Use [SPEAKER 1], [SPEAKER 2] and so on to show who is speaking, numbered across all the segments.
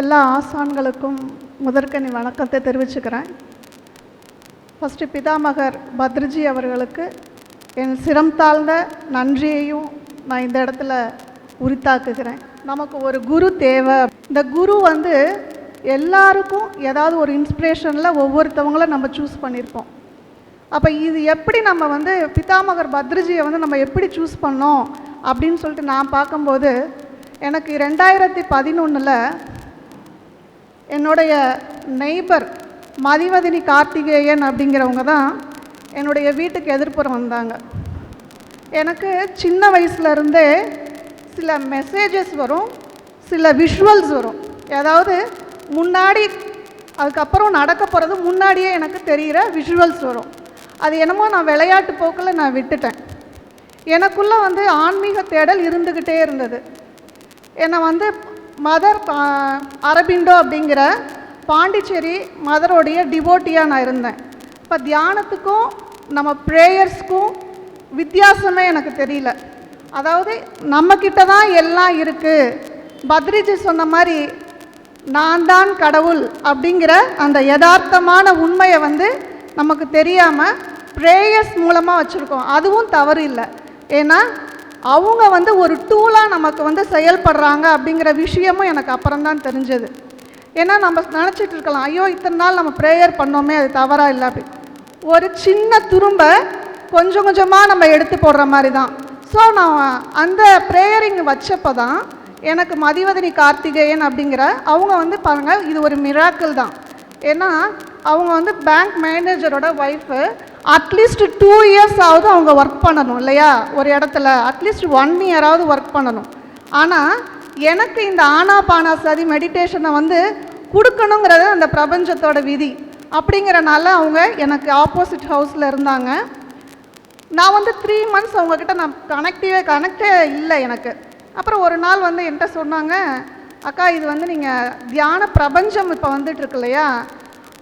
[SPEAKER 1] எல்லா ஆசான்களுக்கும் முதற்கனி வணக்கத்தை தெரிவிச்சுக்கிறேன். ஃபஸ்ட்டு பிதாமகர் பத்ரிஜி அவர்களுக்கு என் சிரம் தாழ்ந்த நன்றியையும் நான் இந்த இடத்துல உரித்தாக்குகிறேன். நமக்கு ஒரு குரு தேவை. இந்த குரு வந்து எல்லாருக்கும் ஏதாவது ஒரு இன்ஸ்பிரேஷனில் ஒவ்வொருத்தவங்கள நம்ம சூஸ் பண்ணியிருப்போம் அப்போ இது எப்படி நம்ம வந்து பிதாமகர் பத்ரிஜியை வந்து நம்ம எப்படி சூஸ் பண்ணோம்? அப்படின்னு சொல்லிட்டு நான் பார்க்கும்போது எனக்கு ரெண்டாயிரத்தி பதினொன்றில் என்னுடைய நெய்பர் மதிவதினி கார்த்திகேயன் அப்படிங்கிறவங்க தான் என்னுடைய வீட்டுக்கு எதிர்ப்புறம் வந்தாங்க. எனக்கு சின்ன வயசுலேருந்தே சில மெசேஜஸ் வரும் சில விஷுவல்ஸ் வரும். ஏதாவது முன்னாடி அதுக்கப்புறம் நடக்க போகிறது முன்னாடியே எனக்கு தெரிகிற விஷுவல்ஸ் வரும். அது என்னமோ நான் விளையாட்டு போக்கில் நான் விட்டுட்டேன். எனக்குள்ளே வந்து ஆன்மீக தேடல் இருந்துக்கிட்டே இருந்தது. என்னை வந்து மதர் அரபிண்டோ அப்படிங்கிற பாண்டிச்சேரி மதரோடைய டிவோட்டியாக நான் இருந்தேன். இப்போ தியானத்துக்கும் நம்ம ப்ரேயர்ஸ்க்கும் வித்தியாசமே எனக்கு தெரியல. அதாவது நம்மக்கிட்ட தான் எல்லாம் இருக்குது பத்ரிஜி சொன்ன மாதிரி நான் தான் கடவுள் அப்படிங்கிற அந்த யதார்த்தமான உண்மையை வந்து நமக்கு தெரியாமல் ப்ரேயர்ஸ் மூலமாக வச்சுருக்கோம். அதுவும் தவறு இல்லை. ஏன்னா அவங்க வந்து ஒரு டூலாக நமக்கு வந்து செயல்படுறாங்க அப்படிங்கிற விஷயமும் எனக்கு அப்புறம்தான் தெரிஞ்சது. ஏன்னா நம்ம நினச்சிட்டு இருக்கலாம் ஐயோ இத்தனை நாள் நம்ம ப்ரேயர் பண்ணோமே அது தவறாக இல்லை அப்படி. ஒரு சின்ன துரும்ப கொஞ்சம் கொஞ்சமாக நம்ம எடுத்து போடுற மாதிரி தான் ஸோ நான் அந்த ப்ரேயரிங் வச்சப்போ தான் எனக்கு மதிவதனி கார்த்திகேயன் அப்படிங்கிற அவங்க வந்து பாருங்கள் இது ஒரு மிராக்கிள் தான். ஏன்னா அவங்க வந்து பேங்க் மேனேஜரோட ஒய்ஃபு அட்லீஸ்ட் டூ இயர்ஸாவது அவங்க ஒர்க் பண்ணணும் இல்லையா? ஒரு இடத்துல. அட்லீஸ்ட் ஒன் இயராவது ஒர்க் பண்ணணும். ஆனால் எனக்கு இந்த ஆனா பானா சதி மெடிடேஷனை வந்து கொடுக்கணுங்கிறது அந்த பிரபஞ்சத்தோட விதி. அப்படிங்கிறனால அவங்க எனக்கு ஆப்போசிட் ஹவுஸில் இருந்தாங்க. நான் வந்து த்ரீ மந்த்ஸ் அவங்கக்கிட்ட நான் கனெக்டிவே கனெக்டே இல்லை எனக்கு. அப்புறம் ஒரு நாள் வந்து என்கிட்ட சொன்னாங்க அக்கா இது வந்து நீங்கள் தியான பிரபஞ்சம் இப்போ வந்துட்டுருக்கு இல்லையா?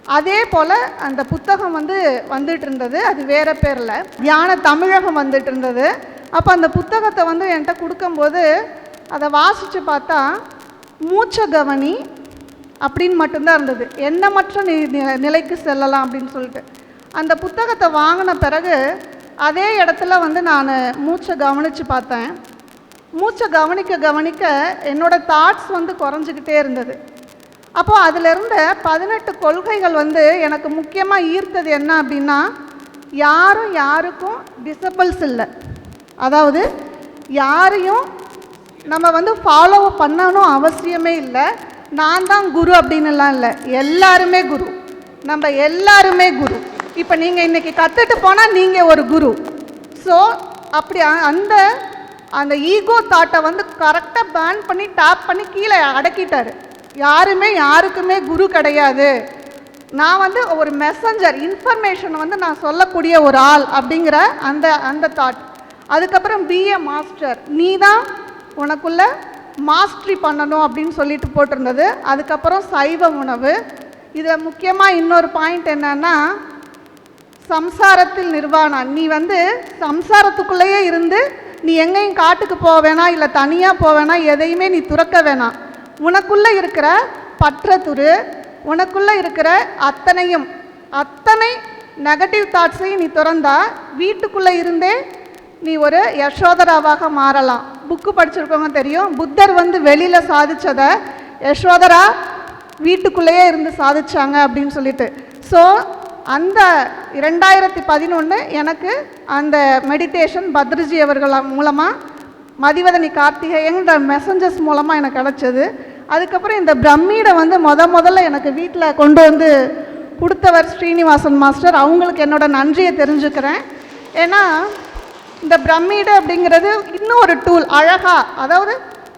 [SPEAKER 1] அதே போல் அந்த புத்தகம் வந்து வந்துட்டு இருந்தது அது வேறு பேரில். தியான தமிழகம் வந்துட்டு இருந்தது அப்போ அந்த புத்தகத்தை வந்து என்கிட்ட கொடுக்கும்போது அதை வாசித்து பார்த்தா மூச்ச கவனி அப்படின்னு மட்டும்தான் இருந்தது. எண்ணமற்ற நி நிலைக்கு செல்லலாம் அப்படின்னு சொல்லிட்டு. அந்த புத்தகத்தை வாங்கின பிறகு அதே இடத்துல வந்து நான் மூச்சை கவனித்து பார்த்தேன். மூச்சை கவனிக்க கவனிக்க என்னோட தாட்ஸ் வந்து குறைஞ்சிக்கிட்டே இருந்தது. அப்போ அதில் இருந்த பதினெட்டு கொள்கைகள் வந்து எனக்கு முக்கியமாக ஈர்த்தது என்ன அப்படின்னா யாரும் யாருக்கும் டிசபிள்ஸ் இல்லை. அதாவது யாரையும் நம்ம வந்து ஃபாலோ பண்ணணும் அவசியமே இல்லை. நான் தான் குரு அப்படின்னுலாம் இல்லை. எல்லாருமே குரு. நம்ம எல்லாருமே குரு. இப்போ நீங்கள் இன்றைக்கி கற்றுட்டு போனால் நீங்கள் ஒரு குரு. ஸோ அப்படி அந்த அந்த ஈகோ தாட்டை வந்து கரெக்டாக பேன் பண்ணி டேப் பண்ணி கீழே அடக்கிட்டாரு. யாருமே யாருக்குமே குரு கிடையாது. நான் வந்து ஒரு மெசஞ்சர் இன்ஃபர்மேஷனை வந்து நான் சொல்லக்கூடிய ஒரு ஆள் அப்படிங்கிற அந்த அந்த தாட் அதுக்கப்புறம் பிஏ மாஸ்டர் நீ தான் உனக்குள்ள மாஸ்ட்ரி பண்ணணும் அப்படின்னு சொல்லிட்டு போட்டிருந்தது. அதுக்கப்புறம் சைவ உணவு. இதில் முக்கியமாக இன்னொரு பாயிண்ட் என்னன்னா சம்சாரத்தில் நிர்வாணம் நீ வந்து சம்சாரத்துக்குள்ளேயே இருந்து நீ எங்கேயும் காட்டுக்கு போக வேணாம் இல்லை தனியாக போக வேணாம் எதையுமே நீ துறக்க வேணாம். உனக்குள்ளே இருக்கிற பற்றத்துரு உனக்குள்ளே இருக்கிற அத்தனையும் அத்தனை நெகட்டிவ் தாட்ஸையும் நீ திறந்தா வீட்டுக்குள்ளே இருந்தே நீ ஒரு யசோதராவாக மாறலாம். புக்கு படிச்சிருக்கவங்க தெரியும் புத்தர் வந்து வெளியில் சாதித்ததை யசோதரா வீட்டுக்குள்ளேயே இருந்து சாதிச்சாங்க அப்படின்னு சொல்லிட்டு. ஸோ அந்த இரண்டாயிரத்தி பதினொன்று எனக்கு அந்த மெடிடேஷன் பத்ரிஜி அவர்கள் மூலமாக மதிவதனி கார்த்திகேயங்கிற மெசஞ்சர்ஸ் மூலமாக எனக்கு கிடச்சது. அதுக்கப்புறம் இந்த பிரம்மீடை வந்து முத முதல்ல எனக்கு வீட்டில் கொண்டு வந்து கொடுத்தவர் ஸ்ரீனிவாசன் மாஸ்டர். அவங்களுக்கு என்னோட நன்றியை தெரிஞ்சுக்கிறேன். ஏன்னா இந்த பிரம்மீடு அப்படிங்கிறது இன்னும் ஒரு டூல் அழகாக அதாவது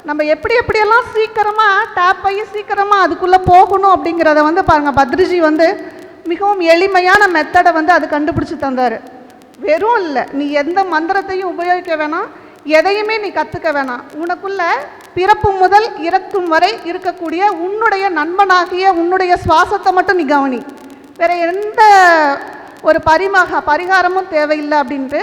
[SPEAKER 1] நம்ம எப்படி எப்படியெல்லாம் சீக்கிரமாக டேப் ஆகி சீக்கிரமாக அதுக்குள்ளே போகணும் அப்படிங்கிறத வந்து பாருங்கள் பத்ரிஜி வந்து மிகவும் எளிமையான மெத்தடை வந்து அது கண்டுபிடிச்சி தந்தார். வெறும் இல்லை நீ எந்த மந்திரத்தையும் உபயோகிக்க வேணாம் எதையுமே நீ கற்றுக்க வேணாம். உனக்குள்ள பிறப்பு முதல் இறக்கும் வரை இருக்கக்கூடிய உன்னுடைய நண்பனாகிய உன்னுடைய சுவாசத்தை மட்டும் நீ கவனி. வேற எந்த ஒரு பரிமாக பரிகாரமும் தேவையில்லை அப்படின்ட்டு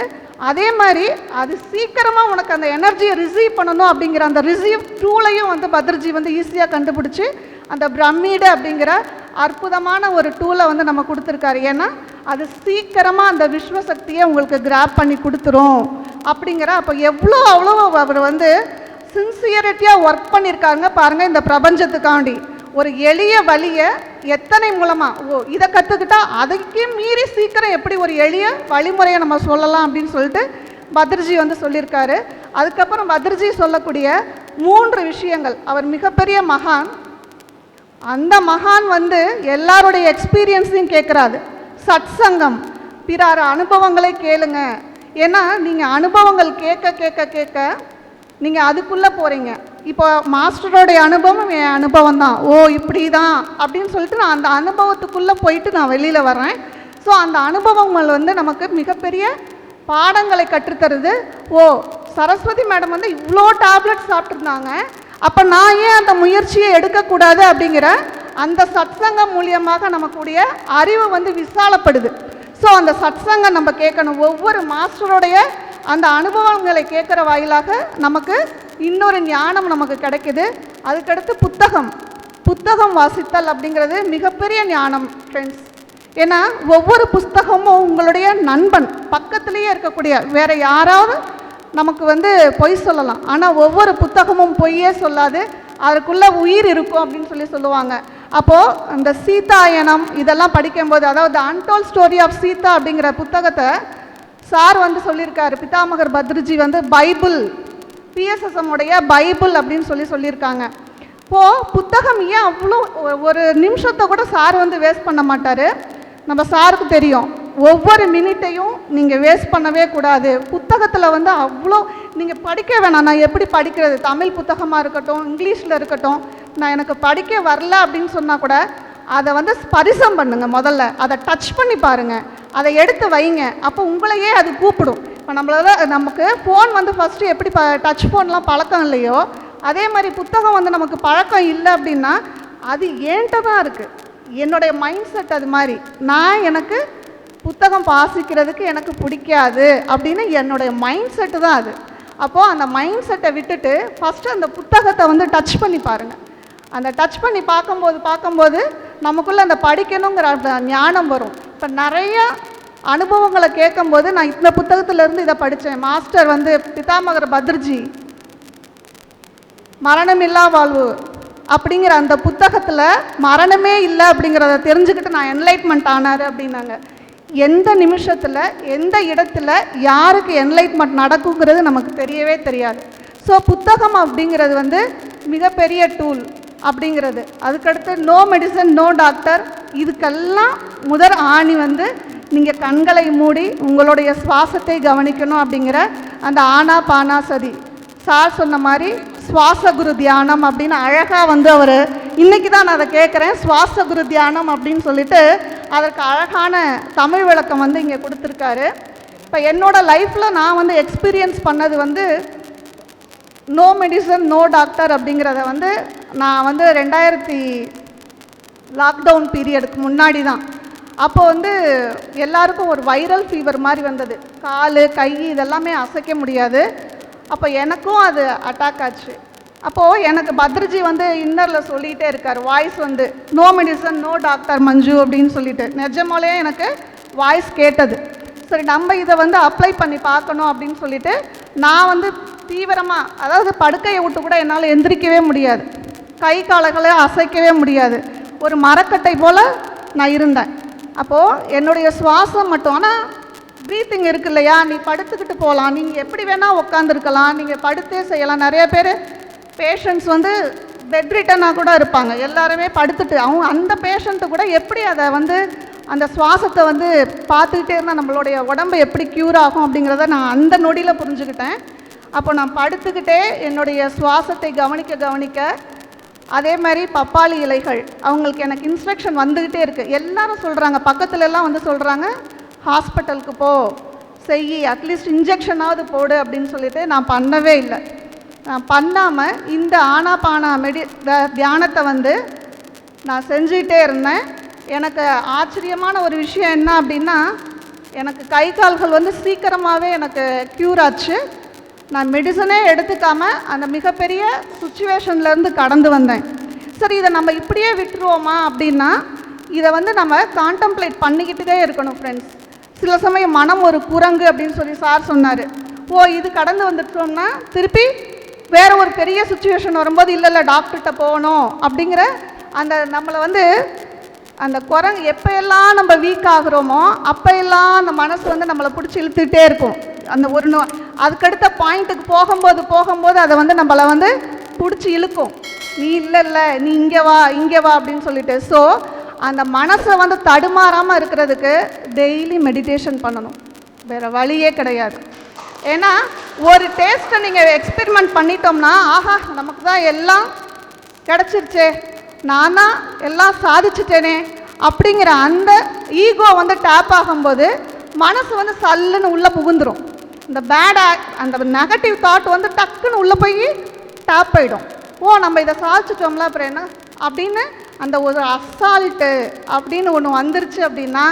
[SPEAKER 1] அதே மாதிரி அது சீக்கிரமாக உனக்கு அந்த எனர்ஜியை ரிசீவ் பண்ணணும் அப்படிங்கிற அந்த ரிசீவ் டூலையும் வந்து பத்ரஜி வந்து ஈஸியாக கண்டுபிடிச்சி அந்த பிரம்மீடு அப்படிங்கிற அற்புதமான ஒரு டூலை வந்து நம்ம கொடுத்துருக்காரு. ஏன்னா அது சீக்கிரமாக அந்த விஸ்வசக்தியை உங்களுக்கு கிராப் பண்ணி கொடுத்துரும் அப்படிங்கிற அப்போ எவ்வளோ அவ்வளோ அவர் வந்து சின்சியரிட்டியாக ஒர்க் பண்ணியிருக்காங்க பாருங்கள் இந்த பிரபஞ்சத்துக்காண்டி. ஒரு எளிய வழியை எத்தனை மூலமாக ஓ இதை கற்றுக்கிட்டா அதுக்கே மீறி சீக்கிரம் எப்படி ஒரு எளிய வழிமுறையை நம்ம சொல்லலாம் அப்படின்னு சொல்லிட்டு பத்ரிஜி வந்து சொல்லியிருக்காரு. அதுக்கப்புறம் பத்ரிஜி சொல்லக்கூடிய மூன்று விஷயங்கள். அவர் மிகப்பெரிய மகான். அந்த மகான் வந்து எல்லாருடைய எக்ஸ்பீரியன்ஸையும் கேட்குறாரு. சத்சங்கம். பிறார் அனுபவங்களை கேளுங்க. ஏன்னா நீங்கள் அனுபவங்கள் கேட்க கேட்க கேட்க நீங்கள் அதுக்குள்ளே போகிறீங்க இப்போ மாஸ்டரோடைய அனுபவம் என் அனுபவம் தான். ஓ இப்படி தான் அப்படின்னு சொல்லிட்டு நான் அந்த அனுபவத்துக்குள்ளே போயிட்டு நான் வெளியில் வரேன் ஸோ அந்த அனுபவங்கள் வந்து நமக்கு மிகப்பெரிய பாடங்களை கற்றுத்தருது. ஓ சரஸ்வதி மேடம் வந்து இவ்வளோ டேப்லெட் சாப்பிட்ருந்தாங்க அப்போ நான் ஏன் அந்த முயற்சியை எடுக்கக்கூடாது அப்படிங்கிற அந்த சத்சங்கம் மூலியமாக நமக்குடைய அறிவு வந்து விசாலப்படுது. ஸோ அந்த சத்சங்கம் நம்ம கேட்கணும். ஒவ்வொரு மாஸ்டருடைய அந்த அனுபவங்களை கேட்குற வாயிலாக நமக்கு இன்னொரு ஞானம் நமக்கு கிடைக்குது. அதுக்கடுத்து புத்தகம். புத்தகம் வாசித்தல் அப்படிங்கிறது மிகப்பெரிய ஞானம் ஃப்ரெண்ட்ஸ் ஏன்னா ஒவ்வொரு புஸ்தகமும் உங்களுடைய நண்பன் பக்கத்துலேயே இருக்கக்கூடிய வேற யாராவது நமக்கு வந்து பொய் சொல்லலாம். ஆனால் ஒவ்வொரு புத்தகமும் பொய்யே சொல்லாது. அதுக்குள்ளே உயிர் இருக்கும் அப்படின்னு சொல்லி சொல்லுவாங்க. அப்போது அந்த சீதாயனம் இதெல்லாம் படிக்கும்போது அதாவது அன்டோல் ஸ்டோரி ஆஃப் சீதா அப்படிங்கிற புத்தகத்தை சார் வந்து சொல்லியிருக்காரு பிதாமகர் பத்ருஜி வந்து பைபிள் பிஎஸ்எஸ்எம் உடைய பைபிள் அப்படின்னு சொல்லி சொல்லியிருக்காங்க. இப்போது புத்தகம் ஏன் அவ்வளோ ஒரு நிமிஷத்தை கூட சார் வந்து வேஸ்ட் பண்ண மாட்டார்? நம்ம சாருக்கு தெரியும். ஒவ்வொரு மினிட்டையும் நீங்கள் வேஸ்ட் பண்ணவே கூடாது. புத்தகத்தில் வந்து அவ்வளோ நீங்கள் படிக்க வேணாம். நான் எப்படி படிக்கிறது? தமிழ் புத்தகமாக இருக்கட்டும் இங்கிலீஷில் இருக்கட்டும் நான் எனக்கு படிக்க வரல அப்படின்னு சொன்னால் கூட அதை வந்து ஸ்பரிசம் பண்ணுங்கள் முதல்ல. அதை டச் பண்ணி பாருங்கள் அதை எடுத்து வைங்க. அப்போ உங்களையே அது கூப்பிடும். இப்போ நம்மளால நமக்கு ஃபோன் வந்து ஃபஸ்ட்டு எப்படி ப டச் ஃபோன்லாம் பழக்கம் இல்லையோ அதே மாதிரி புத்தகம் வந்து நமக்கு பழக்கம் இல்லை அப்படின்னா அது ஏன்ட்ட தான் இருக்குது என்னுடைய மைண்ட் செட் அது மாதிரி. நான் எனக்கு புத்தகம் வாசிக்கிறதுக்கு எனக்கு பிடிக்காது அப்படின்னு என்னுடைய மைண்ட் செட்டு தான் அது. அப்போது அந்த மைண்ட் செட்டை விட்டுட்டு ஃபஸ்ட்டு அந்த புத்தகத்தை வந்து டச் பண்ணி பாருங்கள் அந்த டச் பண்ணி பார்க்கும்போது பார்க்கும்போது நமக்குள்ளே அந்த படிக்கணுங்கிற அந்த ஞானம் வரும். இப்போ நிறையா அனுபவங்களை கேட்கும்போது நான் இந்த புத்தகத்திலேருந்து இதை படித்தேன். மாஸ்டர் வந்து பிதாமகர் பத்ர்ஜி மரணமில்லா வாழ்வு அப்படிங்கிற அந்த புத்தகத்தில் மரணமே இல்லை அப்படிங்கிறத தெரிஞ்சுக்கிட்டு நான் என்லைட்மெண்ட் ஆனார் அப்படின்னாங்க. எந்த நிமிஷத்தில் எந்த இடத்துல யாருக்கு என்லைட்மெண்ட் நடக்குங்கிறது நமக்கு தெரியவே தெரியாது. ஸோ புத்தகம் அப்படிங்கிறது வந்து மிகப்பெரிய டூல் அப்படிங்கிறது. அதுக்கடுத்து நோ மெடிசன் நோ டாக்டர் இதுக்கெல்லாம் முதற் ஆணி வந்து நீங்கள் கண்களை மூடி உங்களுடைய சுவாசத்தை கவனிக்கணும் அப்படிங்கிற அந்த ஆனா பானா சதி. சார் சொன்ன மாதிரி சுவாச குரு தியானம் அப்படின்னு அழகாக வந்து அவர் இன்னைக்கு தான் நான் அதை கேட்குறேன் சுவாச குரு தியானம் அப்படின்னு சொல்லிட்டு அதற்கு அழகான தமிழ் விளக்கம் வந்து இங்கே கொடுத்துருக்காரு. இப்போ என்னோட லைஃப்பில் நான் வந்து எக்ஸ்பீரியன்ஸ் பண்ணது வந்து நோ மெடிசன் நோ டாக்டர் அப்படிங்கிறத வந்து நான் வந்து ரெண்டாயிரத்தி லாக்டவுன் பீரியடுக்கு முன்னாடி தான் அப்போ வந்து எல்லாருக்கும் ஒரு வைரல் ஃபீவர் மாதிரி வந்தது. கால் கை இதெல்லாமே அசைக்க முடியாது. அப்போ எனக்கும் அது அட்டாக் ஆச்சு. அப்போது எனக்கு பத்ரிஜி வந்து இன்னரில் சொல்லிகிட்டே இருக்கார். வாய்ஸ் வந்து no medicine no doctor Manju அப்படின்னு சொல்லிட்டு. நிஜமாலே எனக்கு வாய்ஸ் கேட்டது. சரி நம்ம இதை வந்து அப்ளை பண்ணி பார்க்கணும் அப்படின்னு சொல்லிட்டு நான் வந்து தீவிரமாக அதாவது படுக்கையை விட்டு கூட என்னால் எந்திரிக்கவே முடியாது. கை காலங்களை அசைக்கவே முடியாது. ஒரு மரக்கட்டை போல் நான் இருந்தேன். அப்போது என்னுடைய சுவாசம் மட்டும் ஆனால் ப்ரீத்திங் இருக்கு இல்லையா? நீ படுத்துக்கிட்டு போகலாம். நீங்கள் எப்படி வேணால் உட்காந்துருக்கலாம் நீங்கள் படுத்தே செய்யலாம். நிறைய பேர் பேஷண்ட்ஸ் வந்து பெட் ரிட்டனாக கூட இருப்பாங்க. எல்லாருமே படுத்துட்டு அவங்க அந்த பேஷண்ட்டு கூட எப்படி அதை வந்து அந்த சுவாசத்தை வந்து பார்த்துக்கிட்டே இருந்தால் நம்மளுடைய உடம்பு எப்படி க்யூர் ஆகும் அப்படிங்கிறத நான் அந்த நொடியில் புரிஞ்சுக்கிட்டேன். அப்போ நான் படுத்துக்கிட்டே என்னுடைய சுவாசத்தை கவனிக்க கவனிக்க அதே மாதிரி பப்பாளி இலைகள் அவங்களுக்கு எனக்கு இன்ஸ்ட்ரக்ஷன் வந்துக்கிட்டே இருக்குது எல்லாரும் சொல்கிறாங்க பக்கத்துல எல்லாம் வந்து சொல்கிறாங்க ஹாஸ்பிட்டலுக்கு போ செய் அட்லீஸ்ட் இன்ஜெக்ஷனாவது போடு அப்படின்னு சொல்லிட்டு நான் பண்ணவே இல்லை. நான் பண்ணாமல் இந்த ஆனாபானா மெடி த- தியானத்தை வந்து நான் செஞ்சுக்கிட்டே இருந்தேன். எனக்கு ஆச்சரியமான ஒரு விஷயம் என்ன அப்படின்னா எனக்கு கை கால்கள் வந்து சீக்கிரமாகவே எனக்கு க்யூர் ஆச்சு. நான் மெடிசனே எடுத்துக்காமல் அந்த மிகப்பெரிய சுச்சுவேஷன்லேருந்து கடந்து வந்தேன். சரி இதை நம்ம இப்படியே விட்டுருவோமா அப்படின்னா இதை வந்து நம்ம கான்டம்ப்ளேட் பண்ணிக்கிட்டுதே இருக்கணும் ஃப்ரெண்ட்ஸ் சில சமயம் மனம் ஒரு குரங்கு அப்படின்னு சொல்லி சார் சொன்னார். ஓ இது கடந்து வந்துட்டோம்னா திருப்பி வேற ஒரு பெரிய சுச்சுவேஷன் வரும்போது இல்லை இல்லை டாக்டர்கிட்ட போகணும். அப்படிங்கிற அந்த நம்மளை வந்து அந்த குரங்கு எப்போ எல்லாம் நம்ம வீக் ஆகுறோமோ அப்போ எல்லாம் அந்த மனசு வந்து நம்மளை பிடிச்சி இழுத்துக்கிட்டே இருக்கும். அந்த ஒரு நோ அதுக்கடுத்த பாயிண்ட்டுக்கு போகும்போது போகும்போது அதை வந்து நம்மளை வந்து பிடிச்சி இழுக்கும். நீ இல்லை இல்லை நீ இங்கே வா இங்கே வா அப்படின்னு சொல்லிட்டு. ஸோ அந்த மனசை வந்து தடுமாறாமல் இருக்கிறதுக்கு டெய்லி மெடிடேஷன் பண்ணணும். வேறு வழியே கிடையாது. ஏன்னா ஒரு டேஸ்ட்டை நீங்கள் எக்ஸ்பெரிமெண்ட் பண்ணிட்டோம்னா ஆஹா நமக்கு தான் எல்லாம் கிடச்சிருச்சே. நான் தான் எல்லாம் சாதிச்சிட்டேனே. அப்படிங்கிற அந்த ஈகோ வந்து டேப் ஆகும்போது மனசு வந்து சல்லுன்னு உள்ளே புகுந்துடும் இந்த பேட் அந்த நெகட்டிவ் தாட் வந்து டக்குன்னு உள்ளே போய் டேப் ஆகிடும் ஓ நம்ம இதை சாதிச்சிட்டோம்ல அப்புறம் என்ன? அப்படின்னு அந்த ஒரு அசால்ட்டு அப்படின்னு ஒன்று வந்துருச்சு அப்படின்னா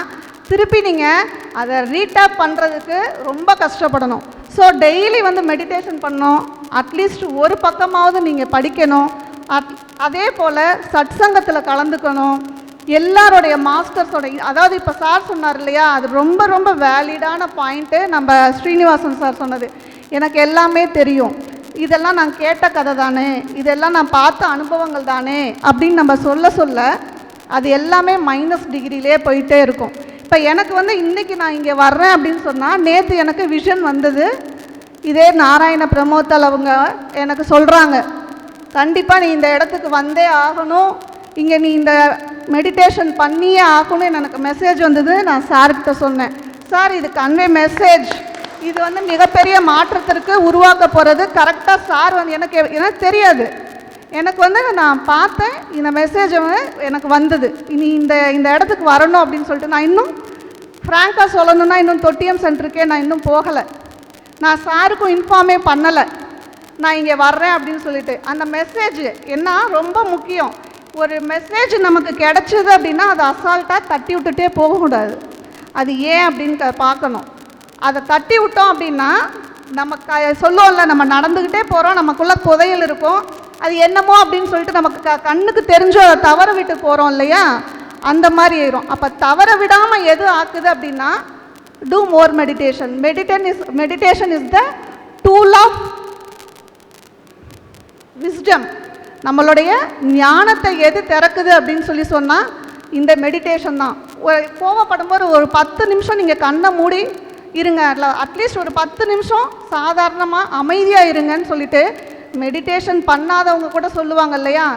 [SPEAKER 1] திருப்பி நீங்கள் அதை ரீடேப் பண்ணுறதுக்கு ரொம்ப கஷ்டப்படணும். ஸோ டெய்லி வந்து மெடிடேஷன் பண்ணணும். அட்லீஸ்ட் ஒரு பக்கமாவது நீங்கள் படிக்கணும். அட் அதே போல் சத்சங்கத்தில் கலந்துக்கணும். எல்லாருடைய மாஸ்டர்ஸோட அதாவது இப்போ சார் சொன்னார் இல்லையா அது ரொம்ப ரொம்ப வேலிடான பாயிண்ட்டு நம்ம ஸ்ரீனிவாசன் சார் சொன்னது. எனக்கு எல்லாமே தெரியும். இதெல்லாம் நான் கேட்ட கதை தானே இதெல்லாம் நான் பார்த்த அனுபவங்கள் தானே அப்படின்னு நம்ம சொல்ல சொல்ல அது எல்லாமே மைனஸ் டிகிரிலே போயிட்டே இருக்கும். இப்போ எனக்கு வந்து இன்றைக்கி நான் இங்கே வர்றேன் அப்படின்னு சொன்னால் நேற்று எனக்கு விஷன் வந்தது. இதே நாராயண பிரமோத்தல் அவங்க எனக்கு சொல்கிறாங்க கண்டிப்பாக நீ இந்த இடத்துக்கு வந்தே ஆகணும். இங்கே நீ இந்த மெடிடேஷன் பண்ணியே ஆகணும்னு எனக்கு மெசேஜ் வந்தது. நான் சார்கிட்ட சொன்னேன். சார் இது கன்வே மெசேஜ் இது வந்து மிகப்பெரிய மாற்றத்திற்கு உருவாக்க போகிறது கரெக்டாக சார் வந்து எனக்கு எனக்கு தெரியாது. எனக்கு வந்து நான் பார்த்தேன். இந்த மெசேஜ் வந்து எனக்கு வந்தது. இனி இந்த இந்த இடத்துக்கு வரணும் அப்படின்னு சொல்லிட்டு நான் இன்னும் ஃப்ராங்காக சொல்லணும்னா இன்னும் தொட்டியம் சென்டருக்கே நான் இன்னும் போகலை. நான் சாருக்கும் இன்ஃபார்மே பண்ணலை. நான் இங்கே வர்றேன் அப்படின்னு சொல்லிட்டு. அந்த மெசேஜ் என்ன? ரொம்ப முக்கியம். ஒரு மெசேஜ் நமக்கு கிடைச்சது அப்படின்னா அதை அசால்ட்டாக தட்டி விட்டுட்டே போகக்கூடாது. அது ஏன் அப்படின்னு க- பார்க்கணும். அதை தட்டி விட்டோம் அப்படின்னா நம்ம க சொல்லுவோம்ல நம்ம நடந்துக்கிட்டே போகிறோம் நமக்குள்ளே புதையல் இருக்கும். அது என்னமோ அப்படின்னு சொல்லிட்டு நமக்கு க கண்ணுக்கு தெரிஞ்சோ அதை தவற விட்டு போகிறோம் இல்லையா? அந்த மாதிரி ஆயிரும். அப்போ தவற விடாமல் எது ஆக்குது அப்படின்னா do more meditation meditation is meditation is the tool of wisdom நம்மளுடைய ஞானத்தை எது திறக்குது அப்படின்னு சொல்லி சொன்னால் இந்த மெடிடேஷன் தான். ஒரு கோவப்படும்போது ஒரு பத்து நிமிஷம் நீங்கள் கண்ணை மூடி இருங்க. அட்லீஸ்ட் ஒரு பத்து நிமிஷம் சாதாரணமாக அமைதியாக இருங்கன்னு சொல்லிட்டு மெடிடேஷன் பண்ணாதவங்க கூட சொல்லுவாங்க இல்லையா?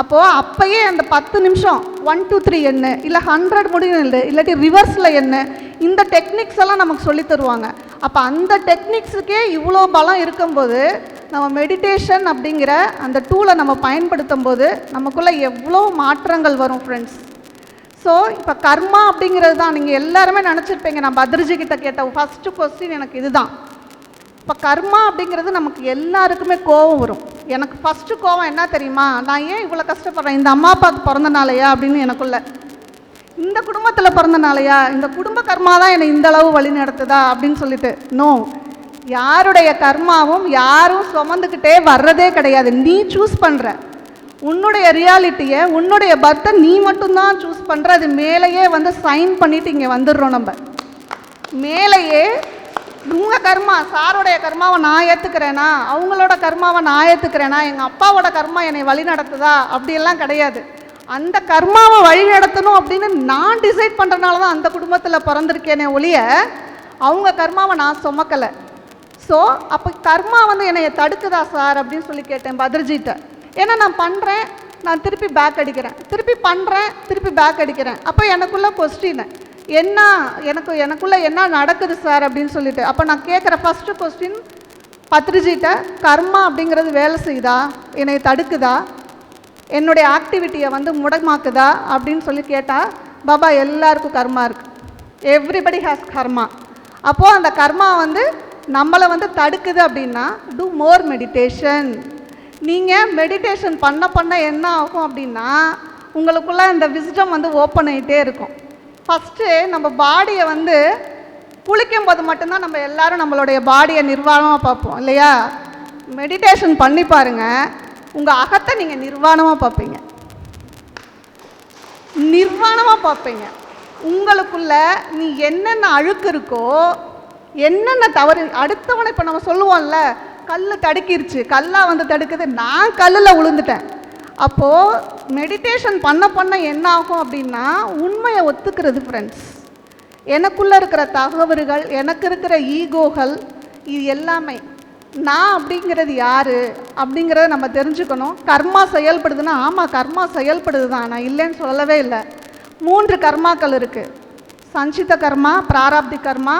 [SPEAKER 1] அப்போது அப்போயே அந்த பத்து நிமிஷம் ஒன் டூ த்ரீ என்ன இல்லை ஹண்ட்ரட் முடியும் இல்லை இல்லாட்டி ரிவர்ஸில் என்ன இந்த டெக்னிக்ஸ் எல்லாம் நமக்கு சொல்லி தருவாங்க. அப்போ அந்த டெக்னிக்ஸுக்கே இவ்வளோ பலம் இருக்கும்போது நம்ம மெடிடேஷன் அப்படிங்கிற அந்த டூலை நம்ம பயன்படுத்தும் போது நமக்குள்ளே எவ்வளோ மாற்றங்கள் வரும் ஃப்ரெண்ட்ஸ் ஸோ இப்போ கர்மா அப்படிங்கிறது தான். நீங்கள் எல்லாருமே நினச்சிருப்பீங்க நான் பத்ரிஜி கிட்ட கேட்ட ஃபஸ்ட்டு கொஸ்டின் எனக்கு இதுதான். இப்போ கர்மா அப்படிங்கிறது நமக்கு எல்லாருக்குமே கோவம் வரும். எனக்கு ஃபஸ்ட்டு கோவம் என்ன தெரியுமா? நான் ஏன் இவ்வளோ கஷ்டப்படுறேன்? இந்த அம்மா அப்பாவுக்கு பிறந்தனாலையா அப்படின்னு எனக்குள்ள. இந்த குடும்பத்தில் பிறந்தனாலையா இந்த குடும்ப கர்மா தான் என்னை இந்த அளவு வழி நடத்துதா அப்படின்னு சொல்லிட்டு நோ யாருடைய கர்மாவும் யாரும் சுமந்துக்கிட்டே வர்றதே கிடையாது. நீ சூஸ் பண்ணுற உன்னுடைய ரியாலிட்டியை உன்னுடைய பர்த்தை நீ மட்டும்தான் சூஸ் பண்ணுற அது மேலேயே வந்து சைன் பண்ணிவிட்டு இங்கே வந்துடுறோம் நம்ம. மேலேயே உங்கள் கர்மா சாருடைய கர்மாவை நான் ஏற்றுக்கிறேனா அவங்களோட கர்மாவை நான் ஏற்றுக்கிறேனா எங்கள் அப்பாவோட கர்மா என்னை வழி நடத்துதா? அப்படியெல்லாம் கிடையாது. அந்த கர்மாவை வழி நடத்தணும் அப்படின்னு நான் டிசைட் பண்ணுறனால தான் அந்த குடும்பத்தில் பிறந்திருக்கேனே ஒழிய அவங்க கர்மாவை நான் சுமக்கலை. ஸோ அப்போ கர்மா வந்து என்னை தடுக்குதா சார் அப்படின்னு சொல்லி கேட்டேன் பத்ரஜிட்ட. ஏன்னா நான் பண்ணுறேன் நான் திருப்பி பேக் அடிக்கிறேன். திருப்பி பண்ணுறேன் திருப்பி பேக் அடிக்கிறேன். அப்போ எனக்குள்ளே கொஸ்டின் என்ன எனக்கு எனக்குள்ளே என்ன நடக்குது சார் அப்படின்னு சொல்லிட்டு. அப்போ நான் கேட்குற ஃபஸ்ட்டு கொஸ்டின் பத்ரிஜிட்ட கர்மா அப்படிங்கிறது வேலை செய்யுதா? என்னை தடுக்குதா? என்னுடைய ஆக்டிவிட்டியை வந்து முடமாக்குதா அப்படின்னு சொல்லி கேட்டால் பாபா எல்லாருக்கும் கர்மா இருக்குது எவ்ரிபடி ஹேஸ் கர்மா. அப்போது அந்த கர்மா வந்து நம்மளை வந்து தடுக்குது அப்படின்னா டூ மோர் மெடிடேஷன் நீங்கள் மெடிடேஷன் பண்ண பண்ண என்ன ஆகும் அப்படின்னா உங்களுக்குள்ள இந்த விஸ்டம் வந்து ஓப்பன் ஆகிட்டே இருக்கும். ஃபஸ்ட்டு நம்ம பாடியை வந்து குளிக்கும் போது மட்டும்தான் நம்ம எல்லாரும் நம்மளுடைய பாடியை நிர்வாணமாக பார்ப்போம் இல்லையா? மெடிடேஷன் பண்ணி பாருங்கள் உங்கள் அகத்தை நீங்கள் நிர்வாணமாக பார்ப்பீங்க. நிர்வாணமாக பார்ப்பீங்க. உங்களுக்குள்ள நீ என்னென்ன அழுக்கு இருக்கோ என்னென்ன தவறு? அடுத்தவனை இப்போ நம்ம சொல்லுவோம்ல கல் தடுக்கிருச்சு. கல்லாக வந்து தடுக்குது. நான் கல்லில் விழுந்துட்டேன் அப்போது மெடிடேஷன் பண்ண பண்ண என்ன ஆகும் அப்படின்னா உண்மையை ஒத்துக்கிறது ஃப்ரெண்ட்ஸ் எனக்குள்ளே இருக்கிற தகவல்கள் எனக்கு இருக்கிற ஈகோகள் இது எல்லாமே. நான் அப்படிங்கிறது யார்? அப்படிங்கிறத நம்ம தெரிஞ்சுக்கணும். கர்மா செயல்படுதுன்னா ஆமாம் கர்மா செயல்படுது தான் நான் இல்லைன்னு சொல்லவே இல்லை. மூன்று கர்மாக்கள் இருக்குது சஞ்சித கர்மா பிராராப்தி கர்மா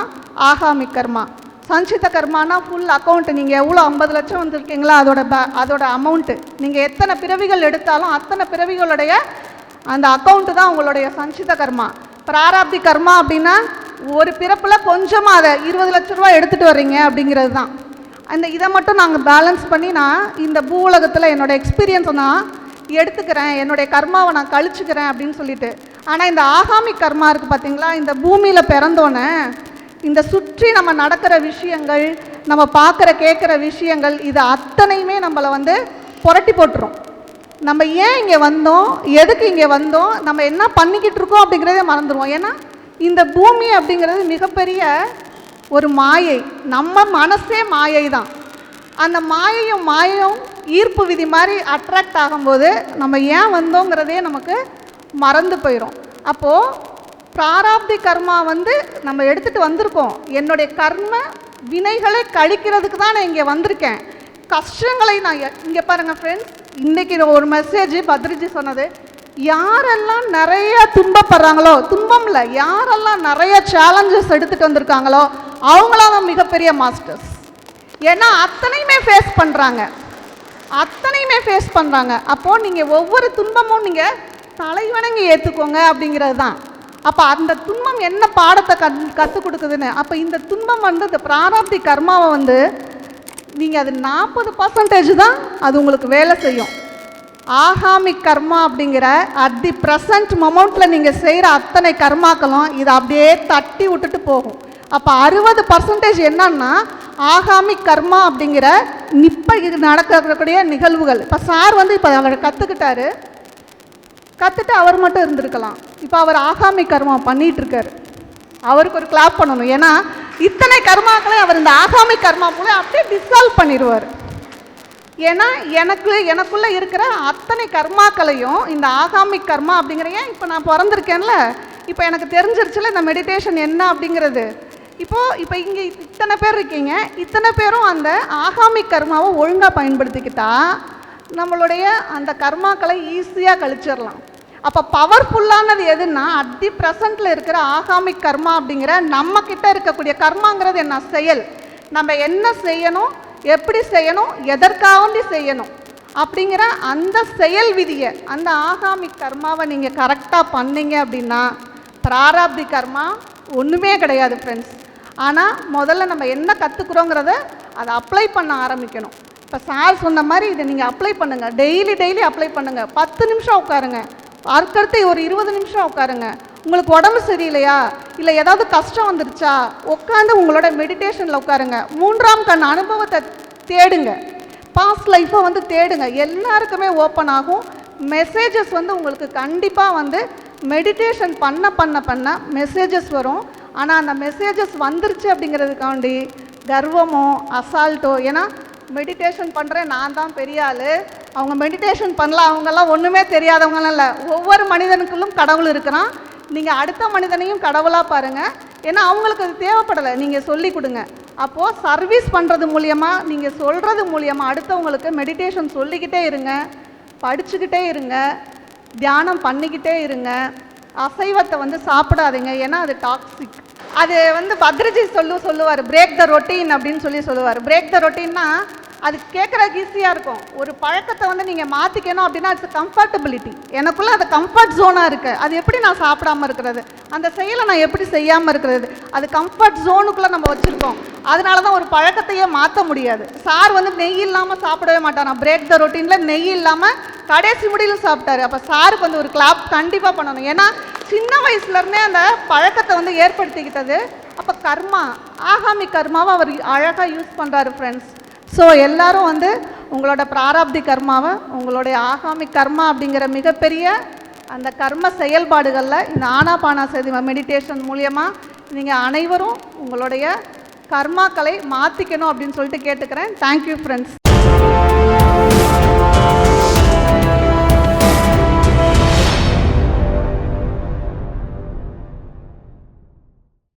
[SPEAKER 1] ஆகாமி கர்மா. சஞ்சித கர்மானா ஃபுல் அக்கௌண்ட் நீங்கள் எவ்வளோ ஐம்பது லட்சம் வந்திருக்கீங்களோ அதோட ப அதோட அமௌண்ட்டு நீங்கள் எத்தனை பிறவிகள் எடுத்தாலும் அத்தனை பிறவிகளுடைய அந்த அக்கௌண்ட்டு தான் உங்களுடைய சஞ்சித கர்மா. பிராராப்தி கர்மா அப்படின்னா ஒரு பிறப்பில் கொஞ்சமாக அதை இருபது லட்ச ரூபா எடுத்துகிட்டு வர்றீங்க அப்படிங்கிறது தான். அந்த இதை மட்டும் நாங்கள் பேலன்ஸ் பண்ணி நான் இந்த பூ உலகத்தில் என்னோட எக்ஸ்பீரியன்ஸை நான் எடுத்துக்கிறேன். என்னுடைய கர்மாவை நான் கழிச்சுக்கிறேன் அப்படின்னு சொல்லிட்டு. ஆனால் இந்த ஆகாமி கர்மா இருக்குது பார்த்தீங்களா இந்த பூமியில் பிறந்தோன்னே இந்த சுற்றி நம்ம நடக்கிற விஷயங்கள் நம்ம பார்க்குற கேட்குற விஷயங்கள் இது அத்தனையுமே நம்மளை வந்து புரட்டி போட்டுரும். நம்ம ஏன் இங்கே வந்தோம்? எதுக்கு இங்கே வந்தோம்? நம்ம என்ன பண்ணிக்கிட்டு இருக்கோம் அப்படிங்கிறதே மறந்துடுவோம். ஏன்னா இந்த பூமி அப்படிங்கிறது மிகப்பெரிய ஒரு மாயை. நம்ம மனசே மாயை தான். அந்த மாயையும் மாயையும் ஈர்ப்பு விதி மாதிரி அட்ராக்ட் ஆகும்போது நம்ம ஏன் வந்தோங்கிறதே நமக்கு மறந்து போயிடும் அப்போது பிராராப்தி கர்மா வந்து நம்ம எடுத்துகிட்டு வந்திருக்கோம். என்னுடைய கர்ம வினைகளை கழிக்கிறதுக்கு தான் நான் இங்கே வந்திருக்கேன். கஷ்டங்களை நான் இங்கே பாருங்கள் ஃப்ரெண்ட்ஸ் இன்றைக்கி ஒரு மெசேஜ் பத்ரிஜி சொன்னது. யாரெல்லாம் நிறைய துன்பப்படுறாங்களோ துன்பம் இல்லை யாரெல்லாம் நிறைய சேலஞ்சஸ் எடுத்துகிட்டு வந்திருக்காங்களோ அவங்களாம் தான் மிகப்பெரிய மாஸ்டர்ஸ் ஏன்னா அத்தனையுமே ஃபேஸ் பண்ணுறாங்க அத்தனையுமே ஃபேஸ் பண்ணுறாங்க அப்போது நீங்கள் ஒவ்வொரு துன்பமும் நீங்கள் தலைவணங்கி ஏற்றுக்கோங்க அப்படிங்கிறது தான். அப்போ அந்த துன்பம் என்ன பாடத்தை கத் கற்றுக் கொடுக்குதுன்னு? அப்போ இந்த துன்பம் வந்து இந்த பிராரப்தி கர்மாவை வந்து நீங்கள் அது நாற்பது பர்சன்டேஜ் தான் அது உங்களுக்கு வேலை செய்யும். ஆகாமிக் கர்மா அப்படிங்கிற அட் தி ப்ரெசன்ட் மொமெண்ட்டில் நீங்கள் செய்கிற அத்தனை கர்மாக்களும் இதை அப்படியே தட்டி விட்டுட்டு போகும். அப்போ அறுபது பர்சன்டேஜ் என்னன்னா ஆகாமிக் கர்மா அப்படிங்கிற நிப்ப இது நடக்கக்கூடிய நிகழ்வுகள். இப்போ சார் வந்து இப்போ அவர் கற்றுக்கிட்டாரு கற்றுட்டு அவர் மட்டும் இருந்திருக்கலாம். இப்போ அவர் ஆகாமி கர்மா பண்ணிட்டு இருக்காரு அவருக்கு ஒரு கிளாப் பண்ணணும். ஏன்னா இத்தனை கர்மாக்களை அவர் இந்த ஆகாமி கர்மா மூலம் அப்படியே டிசால்வ் பண்ணிடுவார். ஏன்னா எனக்கு எனக்குள்ளே இருக்கிற அத்தனை கர்மாக்களையும் இந்த ஆகாமிக் கர்மா அப்படிங்கிற ஏன் இப்போ நான் பிறந்திருக்கேன்ல? இப்போ எனக்கு தெரிஞ்சிருச்சுல இந்த மெடிடேஷன் என்ன அப்படிங்கிறது. இப்போது இப்போ இங்கே இத்தனை பேர் இருக்கீங்க. இத்தனை பேரும் அந்த ஆகாமிக் கர்மாவை ஒழுங்காக பயன்படுத்திக்கிட்டா நம்மளுடைய அந்த கர்மாக்களை ஈஸியாக கழிச்சிடலாம். அப்போ பவர்ஃபுல்லானது எதுன்னா அட் தி ப்ரெசண்ட்டில் இருக்கிற ஆகாமிக் கர்மா அப்படிங்கிற நம்ம கிட்ட இருக்கக்கூடிய கர்மாங்கிறது என்ன? செயல். நம்ம என்ன செய்யணும்? எப்படி செய்யணும்? எதற்காக செய்யணும்? அப்படிங்கிற அந்த செயல் விதியை அந்த ஆகாமிக் கர்மாவை நீங்கள் கரெக்டாக பண்ணீங்க அப்படின்னா பிராராப்தி கர்மா ஒன்றுமே கிடையாது ஃப்ரெண்ட்ஸ் ஆனால் முதல்ல நம்ம என்ன கற்றுக்குறோங்கிறத அதை அப்ளை பண்ண ஆரம்பிக்கணும். இப்போ சார் சொன்ன மாதிரி இதை நீங்கள் அப்ளை பண்ணுங்கள் டெய்லி டெய்லி அப்ளை பண்ணுங்கள் பத்து நிமிஷம் உட்காருங்க. அதுக்கடுத்து ஒரு இருபது நிமிஷம் உட்காருங்க. உங்களுக்கு உடம்பு சரியில்லையா? இல்லை ஏதாவது கஷ்டம் வந்துருச்சா? உட்காந்து உங்களோட மெடிடேஷனில் உட்காருங்க. மூன்றாம் கண் அனுபவத்தை தேடுங்க. பாஸ்ட் லைஃப்பை வந்து தேடுங்க. எல்லாருக்குமே ஓப்பன் ஆகும். மெசேஜஸ் வந்து உங்களுக்கு கண்டிப்பாக வந்து மெடிடேஷன் பண்ண பண்ண பண்ண மெசேஜஸ் வரும். ஆனால் அந்த மெசேஜஸ் வந்துருச்சு அப்படிங்கிறதுக்காண்டி கர்வமோ அசால்ட்டோ ஏன்னா மெடிடேஷன் பண்ணுறேன் நான் தான் பெரிய ஆள். அவங்க மெடிடேஷன் பண்ணல அவங்கெல்லாம் ஒன்றுமே தெரியாதவங்களாம் இல்லை. ஒவ்வொரு மனிதனுக்குள்ளும் கடவுள் இருக்கிறான். நீங்கள் அடுத்த மனிதனையும் கடவுளாக பாருங்கள் ஏன்னா அவங்களுக்கு அது தேவைப்படலை. நீங்கள் சொல்லி கொடுங்க. அப்போது சர்வீஸ் பண்ணுறது மூலியமாக நீங்கள் சொல்கிறது மூலியமாக அடுத்தவங்களுக்கு மெடிடேஷன் சொல்லிக்கிட்டே இருங்க. படிச்சுக்கிட்டே இருங்க. தியானம் பண்ணிக்கிட்டே இருங்க. அசைவத்தை வந்து சாப்பிடாதீங்க. ஏன்னா அது டாக்ஸிக் அது வந்து பத்ரிஜி சொல்லு சொல்லுவார். பிரேக் த ரொட்டீன் அப்படின்னு சொல்லி சொல்லுவார். பிரேக் த ரொட்டீன்னா அது கேட்குறதுக்கு ஈஸியாக இருக்கும். ஒரு பழக்கத்தை வந்து நீங்கள் மாற்றிக்கணும் அப்படின்னா இட்ஸ் கம்ஃபர்டபிலிட்டி எனக்குள்ளே அது கம்ஃபர்ட் ஜோனாக இருக்குது அது எப்படி நான் சாப்பிடாம இருக்கிறது? அந்த செயலை நான் எப்படி செய்யாமல் இருக்கிறது? அது கம்ஃபர்ட் ஜோனுக்குள்ளே நம்ம வச்சுருக்கோம். அதனால தான் ஒரு பழக்கத்தையே மாற்ற முடியாது. சார் வந்து நெய் இல்லாமல் சாப்பிடவே மாட்டாராம் பிரேக் த ரொட்டீனில் நெய் இல்லாமல் கடைசி முடியலும் சாப்பிட்டாரு. அப்போ சாருக்கு வந்து ஒரு கிளாப் கண்டிப்பாக பண்ணணும். ஏன்னா சின்ன வயசுலேருந்தே அந்த பழக்கத்தை வந்து ஏற்படுத்திக்கிட்டது. அப்போ கர்மா ஆகாமி கர்மாவை அவர் அழகாக யூஸ் பண்ணுறாரு ஃப்ரெண்ட்ஸ் ஸோ எல்லாரும் வந்து உங்களோட பிராரப்தி கர்மாவை உங்களுடைய ஆகாமி கர்மா அப்படிங்கிற மிகப்பெரிய அந்த கர்ம செயல்பாடுகளில் இந்த ஆனாபானா சதி மெடிடேஷன் மூலியமாக நீங்கள் அனைவரும் உங்களுடைய கர்மாக்களை மாற்றிக்கணும் அப்படின்னு சொல்லிட்டு கேட்டுக்கிறேன். Thank you friends